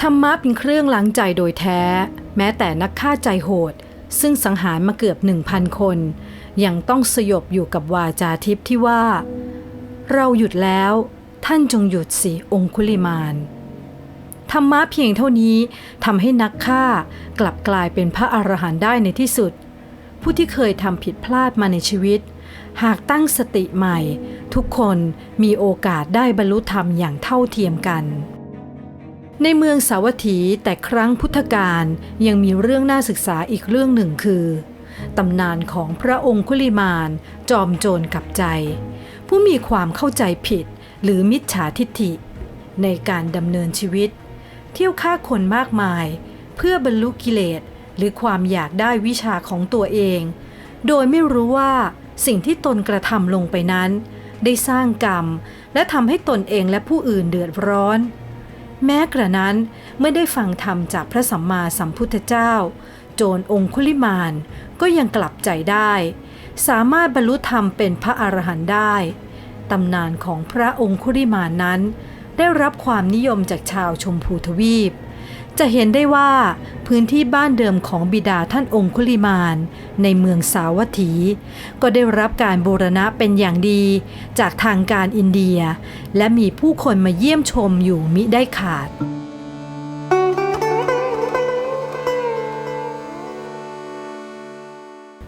ธรรมะเป็นเครื่องล้างใจโดยแท้ แม้แต่นักฆ่าใจโหด ซึ่งสังหารมาเกือบหนึ่งพันคน ยังต้องสยบอยู่กับวาจาทิพย์ที่ว่า เราหยุดแล้วท่านจงหยุดสิองคุลิมานธรรมะเพียงเท่านี้ทำให้นักฆ่ากลับกลายเป็นพระอรหันต์ได้ในที่สุด ผู้ที่เคยทำผิดพลาดมาในชีวิต หากตั้งสติใหม่ ทุกคนมีโอกาสได้บรรลุธรรมอย่างเท่าเทียมกัน ในเมืองสาวัตถีแต่ครั้งพุทธกาลยังมีเรื่องน่าศึกษาอีกเรื่องหนึ่งคือตำนานของพระองคุลิมาน จอมโจรกับใจ ผู้มีความเข้าใจผิดหรือมิจฉาทิฏฐิ ในการดำเนินชีวิต เที่ยวฆ่าคนมากมาย เพื่อบรรลุกิเลสหรือความอยากได้วิชาของตัวเอง โดยไม่รู้ว่าสิ่งที่ตนกระทำลงไปนั้น ได้สร้างกรรม และทำให้ตนเองและผู้อื่นเดือดร้อน แม้กระนั้นเมื่อได้ฟังธรรมจากพระสัมมาสัมพุทธเจ้า โจรองคุลิมานก็ยังกลับใจได้ สามารถบรรลุธรรมเป็นพระอรหันต์ได้ตำนานของพระองคุลิมานนั้น ได้รับความนิยมจากชาวชมพูทวีป จะเห็นได้ว่าพื้นที่บ้านเดิมของบิดาท่านองคุลิมาน ในเมืองสาวัตถี ก็ได้รับการบูรณะเป็นอย่างดี จากทางการอินเดีย และมีผู้คนมาเยี่ยมชมอยู่มิได้ขาด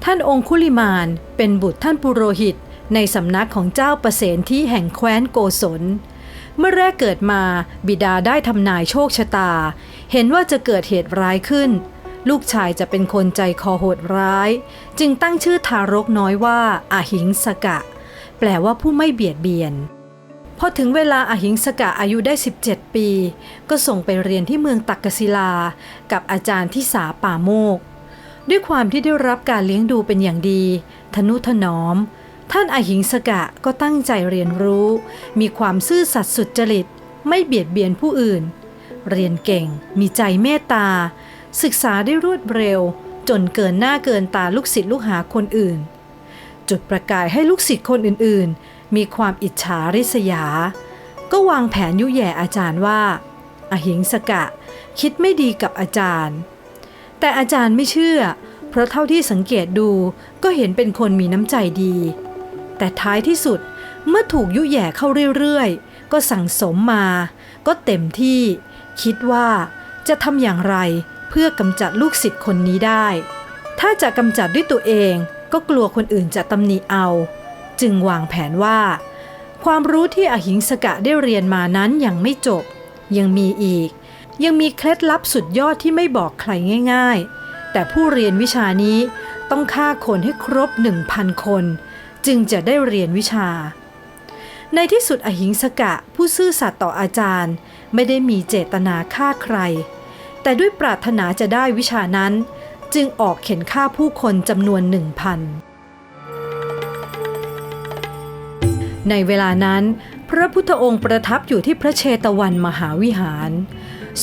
ท่านองคุลิมานเป็นบุตรท่านปุโรหิตในสำนักของเจ้าประเสนที่แห่งแคว้นโกศล เมื่อแรกเกิดมาบิดาได้ทำนายโชคชะตา เห็นว่าจะเกิดเหตุร้ายขึ้น ลูกชายจะเป็นคนใจคอโหดร้าย จึงตั้งชื่อทารกน้อยว่าอาหิงสกะ แปลว่าผู้ไม่เบียดเบียนพอถึงเวลาอาหิงสกะอายุได้ 17 ปี ก็ส่งไปเรียนที่เมืองตักกศิลา กับอาจารย์ที่สาป่าโมก ด้วยความที่ได้รับการเลี้ยงดูเป็นอย่างดี ทนุถนอม ท่านอาหิงสกะก็ตั้งใจเรียนรู้ มีความซื่อสัตย์สุจริต ไม่เบียดเบียนผู้อื่น เรียนเก่ง มีใจเมตตา ศึกษาได้รวดเร็ว จนเกินหน้าเกินตาลูกศิษย์ลูกหาคนอื่น จุดประกายให้ลูกศิษย์คนอื่นๆ มีความอิจฉาริษยา ก็วางแผนยุแย่อาจารย์ว่า อหิงสกะ คิดไม่ดีกับอาจารย์ แต่อาจารย์ไม่เชื่อ เพราะเท่าที่สังเกตดูก็เห็นเป็นคนมีน้ำใจดี แต่ท้ายที่สุดเมื่อถูกยุแย่เข้าเรื่อยๆ ก็สั่งสมมา ก็เต็มที่ คิดว่าจะทำอย่างไรเพื่อกำจัดลูกศิษย์คนนี้ได้ ถ้าจะกำจัดด้วยตัวเองก็กลัวคนอื่นจะตำหนิเอา จึงวางแผนว่า ความรู้ที่อหิงสกะได้เรียนมานั้นยังไม่จบ ยังมีอีก ยังมีเคล็ดลับสุดยอดที่ไม่บอกใครง่าย ๆ แต่ผู้เรียนวิชานี้ต้องฆ่าคนให้ครบ 1,000 คน จึงจะได้เรียนวิชา ในที่สุดอหิงสกะผู้ซื่อสัตย์ต่ออาจารย์ ไม่ได้มีเจตนาฆ่าใคร แต่ด้วยปรารถนาจะได้วิชานั้น จึงออกเข็นฆ่าผู้คนจำนวนหนึ่งพันในเวลานั้น พระพุทธองค์ประทับอยู่ที่พระเชตวันมหาวิหาร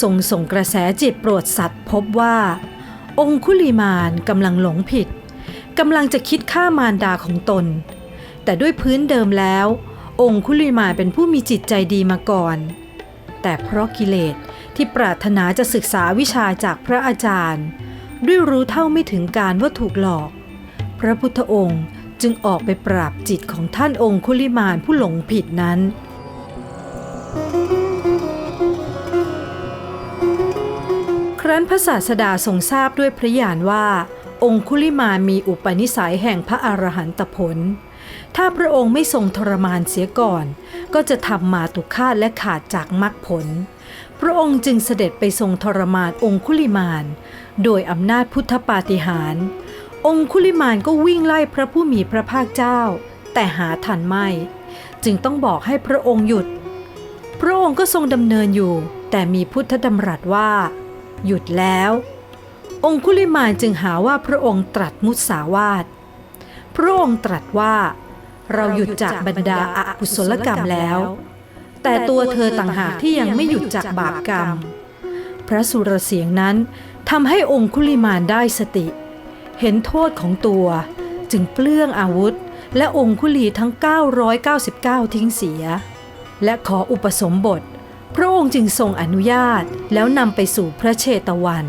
ทรงส่งกระแสจิตโปรดสัตว์พบว่า องคุลิมานกำลังหลงผิด กำลังจะคิดฆ่ามารดาของตน แต่ด้วยพื้นเดิมแล้ว องคุลิมาเป็นผู้มีจิตใจดีมาก่อน แต่เพราะกิเลสที่ปรารถนาจะศึกษาวิชาจากพระอาจารย์ ด้วยรู้เท่าไม่ถึงการว่าถูกหลอก พระพุทธองค์จึงออกไปปราบจิตของท่านองคุลิมานผู้หลงผิดนั้น ครั้นพระศาสดาทรงทราบด้วยพระญาณว่า องคุลิมามีอุปนิสัยแห่งพระอรหันตผล ถ้าพระองค์ไม่ทรงทรมานเสียก่อน ก็จะทำมาตุคาตและขาดจากมรรคผล พระองค์จึงเสด็จไปทรงทรมานองคุลิมานโดยอำนาจพุทธปาฏิหาริย์องคุลิมานก็วิ่งไล่พระผู้มีพระภาคเจ้า แต่หาทันไม่ จึงต้องบอกให้พระองค์หยุด พระองค์ก็ทรงดำเนินอยู่ แต่มีพุทธดำรัสว่า หยุดแล้ว องคุลิมานจึงหาว่าพระองค์ตรัสมุสาวาท พระองค์ตรัสว่า เราหยุดจากบรรดาอากุศลกรรมแล้ว แต่ตัวเธอต่างหากที่ยังไม่หยุดจากบาปกรรม พระสุรเสียงนั้นทำให้องคุลิมานได้สติ เห็นโทษของตัวจึงเปลื้องอาวุธ และองคุลีทั้ง 999 ทิ้งเสีย และขออุปสมบท พระองค์จึงทรงอนุญาตแล้วนำไปสู่พระเชตวัน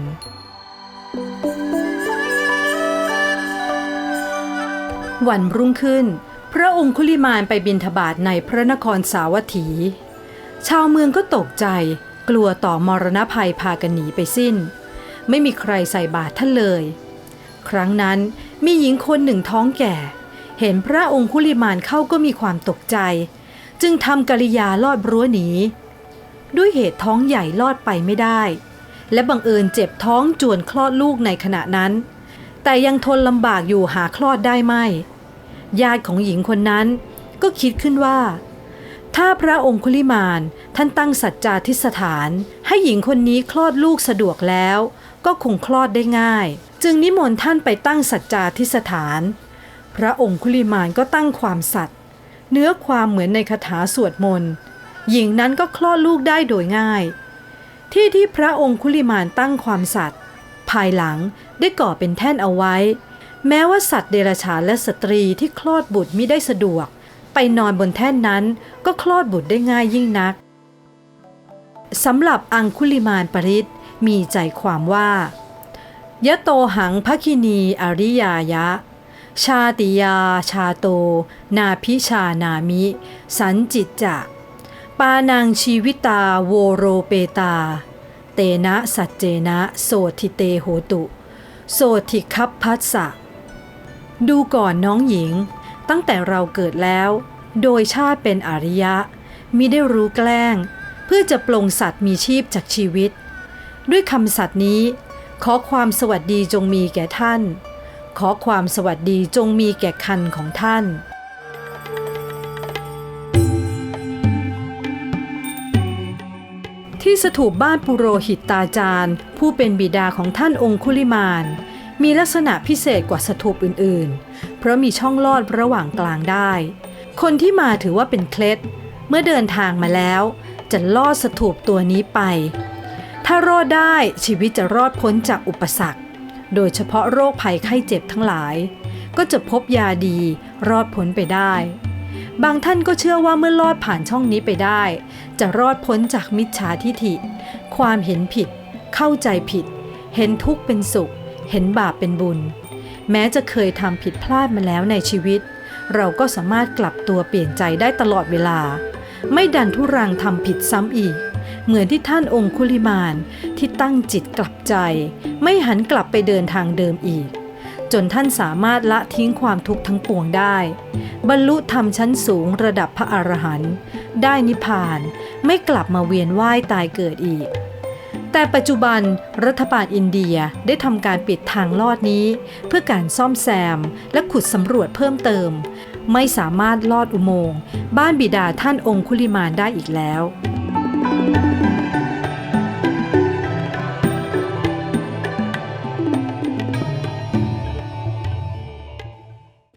วันรุ่งขึ้น พระองคุลิมานไปบินทบาทในพระนครสาวัตถี ชาวเมืองก็ตกใจ กลัวต่อมรณภัยพากันหนีไปสิ้น ไม่มีใครใส่บาตรท่านเลย ครั้งนั้นมีหญิงคนหนึ่งท้องแก่ เห็นพระองคุลิมานเข้าก็มีความตกใจ จึงทำกริยาลอดรั้วหนี ด้วยเหตุท้องใหญ่ลอดไปไม่ได้ และบังเอิญเจ็บท้องจวนคลอดลูกในขณะนั้น แต่ยังทนลำบากอยู่หาคลอดได้ไม่ ญาติของหญิงคนนั้นก็คิดขึ้นว่า ถ้าพระองคุลิมานท่านตั้งสัจจาทิสถาน ให้หญิงคนนี้คลอดลูกสะดวกแล้ว ก็คงคลอดได้ง่าย จึงนิมนต์ท่านไปตั้งสัจจาทิสถาน พระองคุลิมานก็ตั้งความสัตย์เนื้อความเหมือนในคาถาสวดมนต์หญิงนั้นก็คลอดลูกได้โดยง่าย ที่ที่พระองคุลิมานตั้งความสัตย์ายหลังได้ก่อเป็นแท่นเอาไว้ แม้ว่าสัตว์เดรัจฉานและสตรีที่คลอดบุตรมิได้สะดวก ไปนอนบนแท่นนั้นก็คลอดบุตรได้ง่ายยิ่งนักสำหรับอังคุลิมานปริศมีใจความว่ายะโตหังภคินีอริยายะ ชาติยาชาโต นาพิชานามิ สันจิตจะ ปานังชีวิตาโวโรเปตา เตนะสัจเจนะโสทิเตโหตุ โสทิคัพพัสสะ ดูก่อนน้องหญิง ตั้งแต่เราเกิดแล้ว โดยชาติเป็นอริยะ มิได้รู้แกล้ง เพื่อจะปลงสัตว์มีชีพจากชีวิต ด้วยคำสัตย์นี้ ขอความสวัสดีจงมีแก่ท่าน ขอความสวัสดีจงมีแก่คันของท่าน ที่สถูปบ้านปุโรหิตตาจารย์ ผู้เป็นบิดาของท่านองคุลิมานมีลักษณะพิเศษกว่าสถูปอื่นๆ เพราะมีช่องลอดระหว่างกลางได้ คนที่มาถือว่าเป็นเคล็ด เมื่อเดินทางมาแล้ว จะลอดสถูปตัวนี้ไป ถ้ารอดได้ชีวิตจะรอดพ้นจากอุปสรรค โดยเฉพาะโรคภัยไข้เจ็บทั้งหลาย ก็จะพบยาดีรอดพ้นไปได้ บางท่านก็เชื่อว่าเมื่อลอดผ่านช่องนี้ไปได้ จะรอดพ้นจากมิจฉาทิฐิ ความเห็นผิด เข้าใจผิด เห็นทุกข์เป็นสุข เห็นบาปเป็นบุญ แม้จะเคยทำผิดพลาดมาแล้วในชีวิต เราก็สามารถกลับตัวเปลี่ยนใจได้ตลอดเวลา ไม่ดันทุรังทำผิดซ้ำอีก เหมือนที่ท่านองคุลิมานที่ตั้งจิตกลับใจ ไม่หันกลับไปเดินทางเดิมอีก จนท่านสามารถละทิ้งความทุกข์ทั้งปวงได้ บรรลุธรรมชั้นสูงระดับพระอรหันต์ได้นิพพานไม่กลับมาเวียนว่ายตายเกิดอีก แต่ปัจจุบันรัฐบาลอินเดียได้ทำการปิดทางลอดนี้ เพื่อการซ่อมแซมและขุดสำรวจเพิ่มเติม ไม่สามารถลอดอุโมงค์บ้านบิดาท่านองคุลิมานได้อีกแล้ว